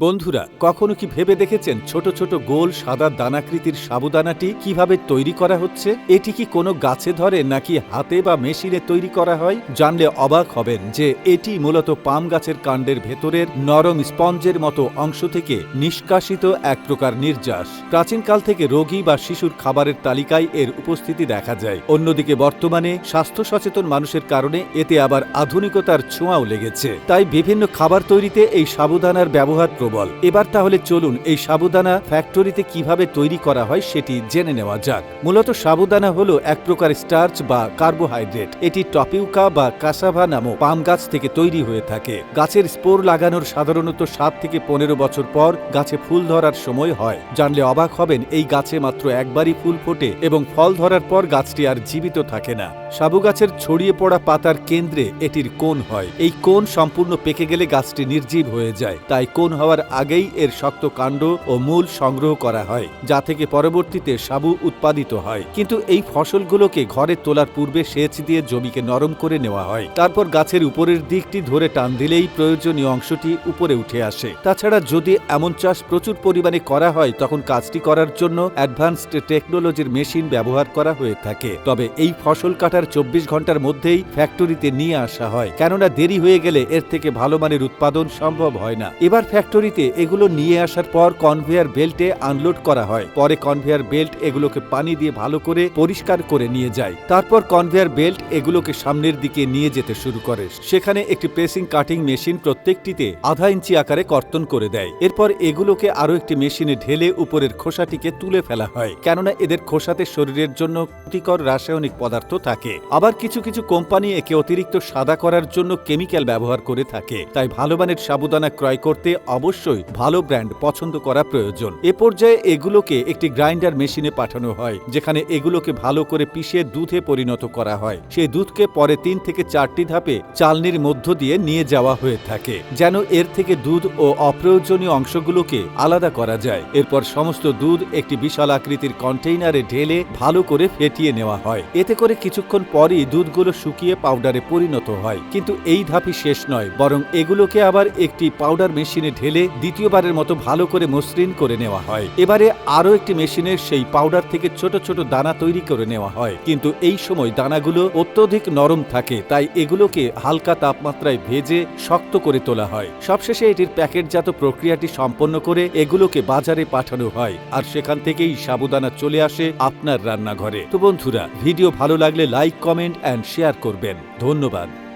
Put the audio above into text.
বন্ধুরা, কখনো কি ভেবে দেখেছেন ছোট ছোট গোল সাদা দানাকৃতির সাবুদানাটি কীভাবে তৈরি করা হচ্ছে? এটি কি কোনো গাছে ধরে নাকি হাতে বা মেশিনে তৈরি করা হয়? জানলে অবাক হবেন যে এটি মূলত পাম গাছের কাণ্ডের ভেতরের নরম স্পঞ্জের মতো অংশ থেকে নিষ্কাশিত এক প্রকার নির্যাস। প্রাচীনকাল থেকে রোগী বা শিশুর খাবারের তালিকায় এর উপস্থিতি দেখা যায়। অন্যদিকে বর্তমানে স্বাস্থ্য সচেতন মানুষের কারণে এতে আবার আধুনিকতার ছোঁয়াও লেগেছে। তাই বিভিন্ন খাবার তৈরিতে এই সাবুদানার ব্যবহার প্রবল। এবার তাহলে চলুন এই সাবুদানা ফ্যাক্টরিতে কীভাবে তৈরি করা হয় সেটি জেনে নেওয়া যাক। মূলত সাবুদানা হলো এক প্রকার স্টার্চ বা কার্বোহাইড্রেট এটি টপিউকা বা কাসাভা নামক পাম গাছ থেকে তৈরি হয়ে থাকে। গাছের স্পোর লাগানোর সাধারণত সাত থেকে পনেরো বছর পর গাছে ফুল ধরার সময় হয়। জানলে অবাক হবেন, এই গাছে মাত্র একবারই ফুল ফোটে এবং ফল ধরার পর গাছটি আর জীবিত থাকে না। সাবু গাছের ছড়িয়ে পড়া পাতার কেন্দ্রে এটির কোণ হয়। এই কোণ সম্পূর্ণ পেকে গেলে গাছটি নির্জীব হয়ে যায়। তাই কোণ হওয়ার আগেই এর শক্ত কাণ্ড ও মূল সংগ্রহ করা হয়, যা থেকে পরবর্তীতে সাবু উৎপাদিত হয়। কিন্তু এই ফসলগুলোকে ঘরে তোলার পূর্বে সেচ দিয়ে জমিকে নরম করে নেওয়া হয়। তারপর গাছের উপরের দিকটি ধরে টান দিলেই প্রয়োজনীয় অংশটি উপরে উঠে আসে। তাছাড়া যদি এমন চাষ প্রচুর পরিমাণে করা হয়, তখন কাজটি করার জন্য অ্যাডভান্সড টেকনোলজির মেশিন ব্যবহার করা হয়ে থাকে। তবে এই ফসল কাটার চব্বিশ ঘণ্টার মধ্যেই ফ্যাক্টরিতে নিয়ে আসা হয়। কেননা দেরি হয়ে গেলে এর থেকে ভালো মানের উৎপাদন সম্ভব হয় না। এবার ফ্যাক্টরিতে এগুলো নিয়ে আসার পর কনভেয়ার বেল্টে আনলোড করা হয়। পরে কনভেয়ার বেল্ট এগুলোকে পানি দিয়ে ভালো করে পরিষ্কার করে নিয়ে যায়। তারপর কনভেয়ার বেল্ট এগুলোকে সামনের দিকে নিয়ে যেতে শুরু করে। সেখানে একটি প্রেসিং কাটিং মেশিন প্রত্যেকটিতে আধা ইঞ্চি আকারে কর্তন করে দেয়। এরপর এগুলোকে আরও একটি মেশিনে ঢেলে উপরের খোসাটিকে তুলে ফেলা হয়। কেননা এদের খোসাতে শরীরের জন্য ক্ষতিকর রাসায়নিক পদার্থ থাকে। আবার কিছু কিছু কোম্পানি একে অতিরিক্ত সাদা করার জন্য কেমিক্যাল ব্যবহার করে থাকে। তাই ভালো মানের সাবুদানা ক্রয় করতে অবশ্যই ভালো ব্র্যান্ড পছন্দ করা প্রয়োজন। এ পর্যায়ে এগুলোকে একটি গ্রাইন্ডার মেশিনে পাঠানো হয়, যেখানে এগুলোকে ভালো করে পিষে দুধে পরিণত করা হয়। সেই দুধকে পরে তিন থেকে চারটি ধাপে চালনির মধ্য দিয়ে নিয়ে যাওয়া হয়ে থাকে, যেন এর থেকে দুধ ও অপ্রয়োজনীয় অংশগুলোকে আলাদা করা যায়। এরপর সমস্ত দুধ একটি বিশাল আকৃতির কন্টেইনারে ঢেলে ভালো করে ফেটিয়ে নেওয়া হয়। এতে করে কিছুক্ষণ পরই দুধগুলো শুকিয়ে পাউডারে পরিণত হয়। কিন্তু এই ধাপই শেষ নয়, বরং এগুলোকে আবার একটি পাউডার মেশিনে ঢেলে দ্বিতীয়বারের মতো ভালো করে মসৃণ করে নেওয়া হয়। এবারে আরও একটি মেশিনে সেই পাউডার থেকে ছোট ছোট দানা তৈরি করে নেওয়া হয়। কিন্তু এই সময় দানাগুলো অত্যধিক নরম থাকে, তাই এগুলোকে হালকা তাপমাত্রায় ভেজে শক্ত করে তোলা হয়। সবশেষে এটির প্যাকেটজাত প্রক্রিয়াটি সম্পন্ন করে এগুলোকে বাজারে পাঠানো হয় আর সেখান থেকেই সাবুদানা চলে আসে আপনার রান্নাঘরে। তো বন্ধুরা, ভিডিও ভালো লাগলে লাইক, কমেন্ট অ্যান্ড শেয়ার করবেন। ধন্যবাদ।